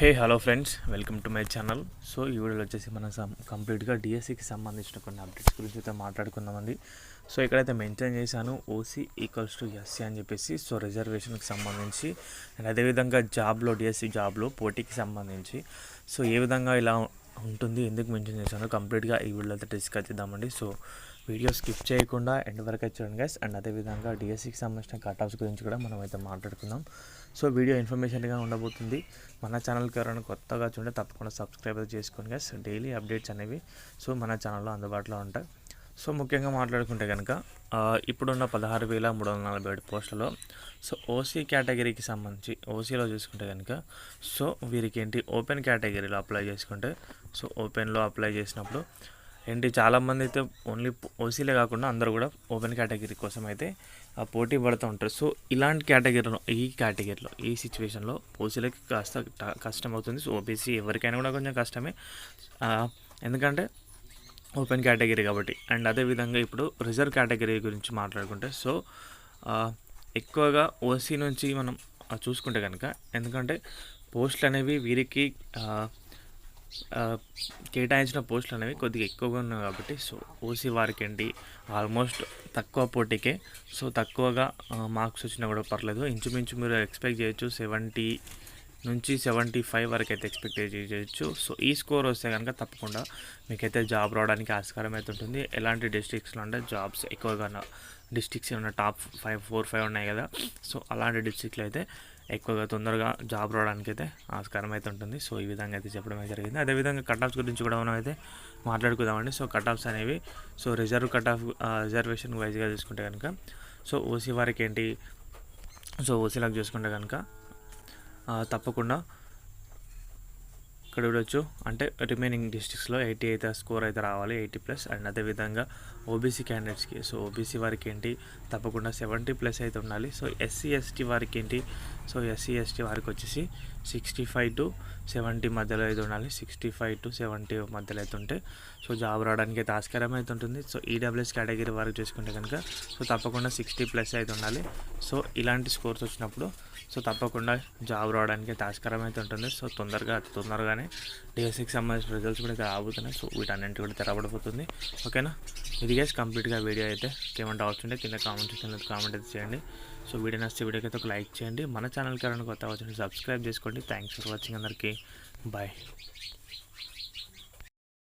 Hey hello friends. Welcome to my channel. So ఈ వీడియోలో వచ్చేసి మనం కంప్లీట్గా డిఎస్సికి సంబంధించిన కొన్ని అప్డేట్స్ గురించి అయితే మాట్లాడుకుందామండి. సో ఇక్కడైతే మెన్షన్ చేశాను. ఓసీ ఈక్వల్స్ టు ఎస్సీ అని చెప్పేసి సో రిజర్వేషన్కి సంబంధించి అండ్ అదేవిధంగా జాబ్లో డిఎస్సి జాబ్లో పోటీకి సంబంధించి. సో ఏ విధంగా ఇలా ఉంటుంది ఎందుకు మెన్షన్ చేశాను కంప్లీట్గా ఈ వీడియోలో అయితే డిస్కస్ చేద్దామండి. సో వీడియో స్కిప్ చేయకుండా ఎండ్ వరకు చూడండి గైస్ అండ్ అదేవిధంగా డిఎస్సికి సంబంధించిన కట్ గురించి కూడా మనం అయితే మాట్లాడుకుందాం. సో వీడియో ఇన్ఫర్మేషన్గా ఉండబోతుంది. మన ఛానల్కి ఎవరైనా కొత్తగా చూడండి తప్పకుండా సబ్స్క్రైబ్ చేసుకోండి గైస్ డైలీ అప్డేట్స్ అనేవి సో మన ఛానల్లో అందుబాటులో ఉంటాయి. సో ముఖ్యంగా మాట్లాడుకుంటే కనుక ఇప్పుడున్న పదహారు వేల మూడు వందల నలభై ఏడు పోస్టులలో సో ఓసీ కేటగిరీకి సంబంధించి ఓసీలో చూసుకుంటే కనుక సో వీరికి ఏంటి ఓపెన్ కేటగిరీలో అప్లై చేసుకుంటే సో ఓపెన్లో అప్లై చేసినప్పుడు ఏంటి చాలామంది అయితే ఓన్లీ ఓసీలే కాకుండా అందరూ కూడా ఓపెన్ కేటగిరీ కోసం అయితే పోటీ పడుతూ ఉంటారు. సో ఇలాంటి కేటగిరీలో ఈ కేటగిరీలో ఈ సిచ్యువేషన్లో ఓసీలకి కాస్త కష్టం అవుతుంది. సో ఓబీసీ ఎవరికైనా కూడా కొంచెం కష్టమే. ఎందుకంటే ఓపెన్ కేటగిరీ కాబట్టి. అండ్ అదేవిధంగా ఇప్పుడు రిజర్వ్ కేటగిరీ గురించి మాట్లాడుకుంటే సో ఎక్కువగా ఓసీ నుంచి మనం చూసుకుంటే కనుక ఎందుకంటే పోస్టులు అనేవి వీరికి కేటాయించిన పోస్టులు అనేవి కొద్దిగా ఎక్కువగా ఉన్నాయి కాబట్టి సో ఓసీ వారికి ఏంటి ఆల్మోస్ట్ తక్కువ పోటీకే. సో తక్కువగా మార్క్స్ వచ్చినా కూడా పర్లేదు. ఇంచుమించు మీరు ఎక్స్పెక్ట్ చేయొచ్చు సెవెంటీ నుంచి సెవెంటీ ఫైవ్ వరకు అయితే ఎక్స్పెక్ట్ చేయొచ్చు. సో ఈ స్కోర్ వస్తే కనుక తప్పకుండా మీకైతే జాబ్ రావడానికి ఆస్కారం అయితే ఉంటుంది. ఎలాంటి డిస్ట్రిక్ట్స్లో అంటే జాబ్స్ ఎక్కువగా డిస్ట్రిక్ట్స్ ఉన్న టాప్ ఫైవ్ ఫోర్ ఫైవ్ ఉన్నాయి కదా. సో అలాంటి డిస్ట్రిక్ట్లో అయితే ఎక్కువగా తొందరగా జాబ్ రావడానికి అయితే ఆస్కారం అయితే ఉంటుంది. సో ఈ విధంగా అయితే చెప్పడం అయితే జరిగింది. అదేవిధంగా కట్ ఆఫ్స్ గురించి కూడా మనం అయితే మాట్లాడుకుందామండి. సో కట్ ఆఫ్స్ అనేవి so reserve cut off reservation వైజ్గా చూసుకుంటే కనుక సో ఓసీ వారికి ఏంటి సో ఓసీలకు చూసుకుంటే కనుక తప్పకుండా ఇక్కడ చూడొచ్చు. అంటే రిమైనింగ్ డిస్ట్రిక్ట్స్లో ఎయిటీ అయితే స్కోర్ అయితే రావాలి ఎయిటీ ప్లస్. అండ్ అదేవిధంగా ఓబీసీ క్యాండిడేట్స్కి సో ఓబీసీ వారికి ఏంటి? తప్పకుండా సెవెంటీ ప్లస్ అయితే ఉండాలి. సో ఎస్సీ ఎస్టీ వారికి ఏంటి? సో ఎస్సీ ఎస్టీ వారికి వచ్చేసి సిక్స్టీ ఫైవ్ టు సెవెంటీ మధ్యలో అయితే ఉండాలి. సిక్స్టీ ఫైవ్ టు సెవెంటీ మధ్యలో అయితే ఉంటే. సో జాబ్ రావడానికి అయితే ఆస్కారం అయితే ఉంటుంది. సో ఈడబ్ల్యూఎస్ కేటగిరీ వారికి చూసుకుంటే కనుక సో తప్పకుండా సిక్స్టీ ప్లస్ అయితే ఉండాలి. సో ఇలాంటి స్కోర్స్ వచ్చినప్పుడు సో తప్పకుండా జాబ్ రావడానికి అయితే ఆస్కారం అయితే ఉంటుంది. సో తొందరగా అతి తొందరగానే డిఎస్సికి సంబంధించిన రిజల్ట్స్ కూడా అయితే రాబోతున్నాయి. సో వీటన్నింటి కూడా తెరబడిపోతుంది ఓకేనా ఇది గైస్ కంప్లీట్గా వీడియో అయితే ఏమైనా డౌట్స్ ఉంటే కింద కామెంట్ కింద కామెంట్ అయితే చేయండి. సో వీడియో నచ్చితే వీడియోకి అయితే ఒక లైక్ చేయండి. మన ఛానల్కి ఎవరైనా కొత్త వచ్చిన సబ్స్క్రైబ్ చేసుకోండి. థ్యాంక్స్ ఫర్ వాచింగ్ అందరికీ. బాయ్